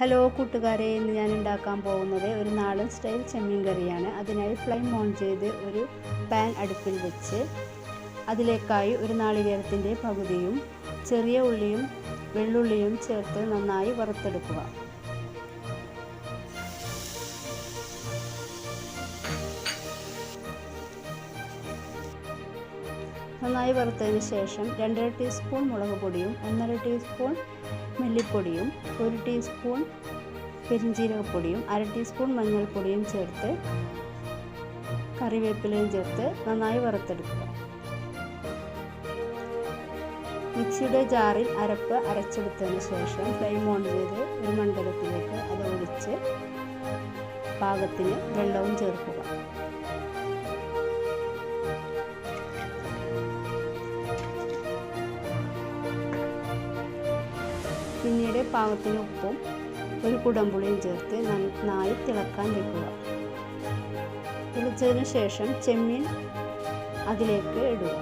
Hello കൂട്ടുകാരെ ഇന്ന് ഞാൻ ഉണ്ടാക്കാൻ പോകുന്നത് ഒരു നാടൻ സ്റ്റൈൽ ചെമ്മീൻ കറിയാണ്. അതിനായി ഫ്ലെയിം ഓൺ ചെയ്ത് ഒരു പാൻ അടുപ്പിൽ വെച്ച് അതിലേക്കായി ഒരു നാളികേരത്തിന്റെ പകുതിയും ചെറിയ ഉള്ളിയും വെള്ളുള്ളിയും ചേർത്ത് നന്നായി വറുത്തെടുക്കുക. നന്നായി വറുത്തതിന് ശേഷം രണ്ടര ടീസ്പൂൺ മുളക് പൊടിയും ഒന്നര ടീസ്പൂൺ മല്ലിപ്പൊടിയും ഒരു ടീസ്പൂൺ പെരിഞ്ജീരകപ്പൊടിയും അര ടീസ്പൂൺ മഞ്ഞൾപ്പൊടിയും ചേർത്ത് കറിവേപ്പിലയും ചേർത്ത് നന്നായി വറുത്തെടുക്കുക. മിക്സിയുടെ ജാറിൽ അരപ്പ് അരച്ചെടുത്തതിന് ശേഷം ഫ്ലെയിം ഓൺ ചെയ്ത് ഒരു മണ്ഡലത്തിലേക്ക് അത് ഒഴിച്ച് പാകത്തിന് വെള്ളവും ചേർക്കുക. പിന്നീട് പാകത്തിന് ഉപ്പും ഒരു കുടംപുളിയും ചേർത്ത് നന്നായി തിളക്കാൻ വെക്കുക. തിളച്ചതിന് ശേഷം ചെമ്മീൻ അതിലേക്ക് ഇടുക.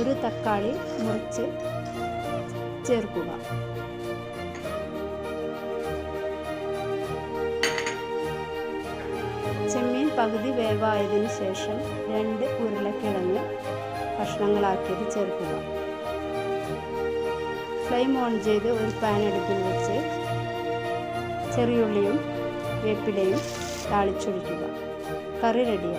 ഒരു തക്കാളി മുറിച്ച് ചേർക്കുക. ചെമ്മീൻ പകുതി വേവായതിനു ശേഷം രണ്ട് ഉരുളക്കിഴങ്ങ് കഷ്ണങ്ങളാക്കിയത് ചേർക്കുക. ഫ്ലെയിം ഓൺ ചെയ്ത് ഒരു പാൻ അടുപ്പിൽ വെച്ച് ചെറിയുള്ളിയും വേപ്പിലയും താളിച്ചൊഴിക്കുക. കറി റെഡിയായി